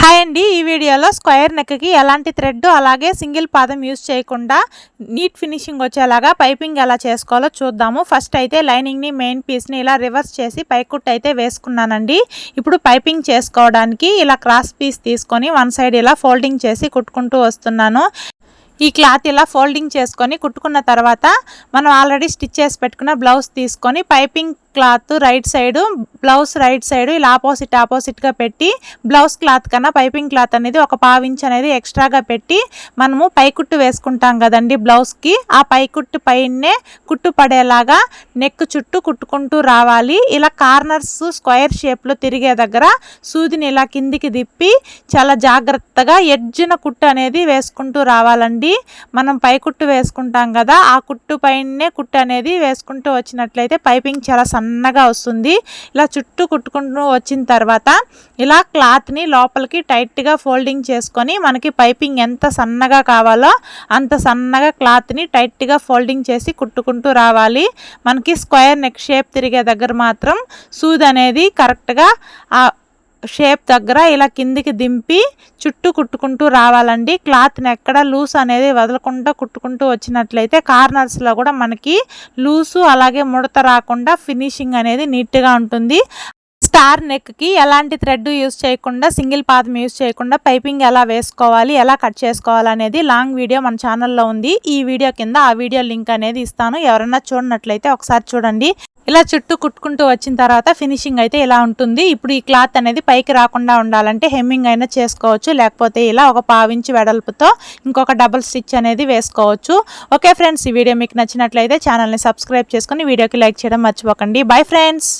Hi అండి. ఈ వీడియోలో స్క్వేర్ నెక్కి ఎలాంటి థ్రెడ్ అలాగే సింగిల్ పాదం యూస్ చేయకుండా నీట్ ఫినిషింగ్ వచ్చేలాగా పైపింగ్ ఎలా చేసుకోవాలో చూద్దాము. ఫస్ట్ అయితే లైనింగ్ని మెయిన్ పీస్ని ఇలా రివర్స్ చేసి పైకుట్ అయితే వేసుకున్నానండి. ఇప్పుడు పైపింగ్ చేసుకోవడానికి ఇలా క్రాస్ పీస్ తీసుకొని వన్ సైడ్ ఇలా ఫోల్డింగ్ చేసి కుట్టుకుంటూ వస్తున్నాను. ఈ క్లాత్ ఇలా ఫోల్డింగ్ చేసుకొని కుట్టుకున్న తర్వాత మనం ఆల్రెడీ స్టిచ్ చేసి పెట్టుకున్న బ్లౌజ్ తీసుకొని piping cloth right side blouse right side ఇలా ఆపోజిట్ ఆపోజిట్గా పెట్టి బ్లౌజ్ క్లాత్ కన్నా పైపింగ్ క్లాత్ అనేది ఒక పావించ్ అనేది ఎక్స్ట్రాగా పెట్టి మనము పైకుట్టు వేసుకుంటాం కదండి బ్లౌజ్కి ఆ పైకుట్టు పైనే కుట్టు పడేలాగా నెక్ చుట్టూ కుట్టుకుంటూ రావాలి. ఇలా కార్నర్స్ స్క్వేర్ షేప్లో తిరిగే దగ్గర సూదిని ఇలా కిందికి దిప్పి చాలా జాగ్రత్తగా ఎడ్జిన కుట్టు అనేది వేసుకుంటూ రావాలండి. మనం పైకుట్టు వేసుకుంటాం కదా ఆ కుట్టు పైనే కుట్టు అనేది వేసుకుంటూ వచ్చినట్లయితే పైపింగ్ చాలా సన్నగా వస్తుంది. ఇలా చుట్టూ కుట్టుకుంటూ వచ్చిన తర్వాత ఇలా క్లాత్ని లోపలికి టైట్గా ఫోల్డింగ్ చేసుకొని మనకి పైపింగ్ ఎంత సన్నగా కావాలో అంత సన్నగా క్లాత్ని టైట్గా ఫోల్డింగ్ చేసి కుట్టుకుంటూ రావాలి. మనకి స్క్వేర్ నెక్ షేప్ తిరిగే దగ్గర మాత్రం సూద్ అనేది కరెక్ట్గా షేప్ దగ్గర ఇలా కిందికి దింపి చుట్టూ కుట్టుకుంటూ రావాలండి. క్లాత్ని ఎక్కడ లూస్ అనేది వదలకుండా కుట్టుకుంటూ వచ్చినట్లయితే కార్నర్స్లో కూడా మనకి లూసు అలాగే ముడత రాకుండా ఫినిషింగ్ అనేది నీట్గా ఉంటుంది. స్టార్ నెక్కి ఎలాంటి థ్రెడ్ యూస్ చేయకుండా సింగిల్ పాదం యూస్ చేయకుండా పైపింగ్ ఎలా వేసుకోవాలి ఎలా కట్ చేసుకోవాలి అనేది లాంగ్ వీడియో మన ఛానల్లో ఉంది. ఈ వీడియో కింద ఆ వీడియో లింక్ అనేది ఇస్తాను. ఎవరన్నా చూడనట్లయితే ఒకసారి చూడండి. ఇలా చుట్టూ కుట్టుకుంటూ వచ్చిన తర్వాత ఫినిషింగ్ అయితే ఇలా ఉంటుంది. ఇప్పుడు ఈ క్లాత్ అనేది పైకి రాకుండా ఉండాలంటే హెమ్మింగ్ అయినా చేసుకోవచ్చు. లేకపోతే ఇలా ఒక పావించి వెడల్పుతో ఇంకొక డబుల్ స్టిచ్ అనేది వేసుకోవచ్చు. ఓకే ఫ్రెండ్స్ ఈ వీడియో మీకు నచ్చినట్లయితే ఛానల్ని సబ్స్క్రైబ్ చేసుకుని వీడియోకి లైక్ చేయడం మర్చిపోకండి. Bye friends!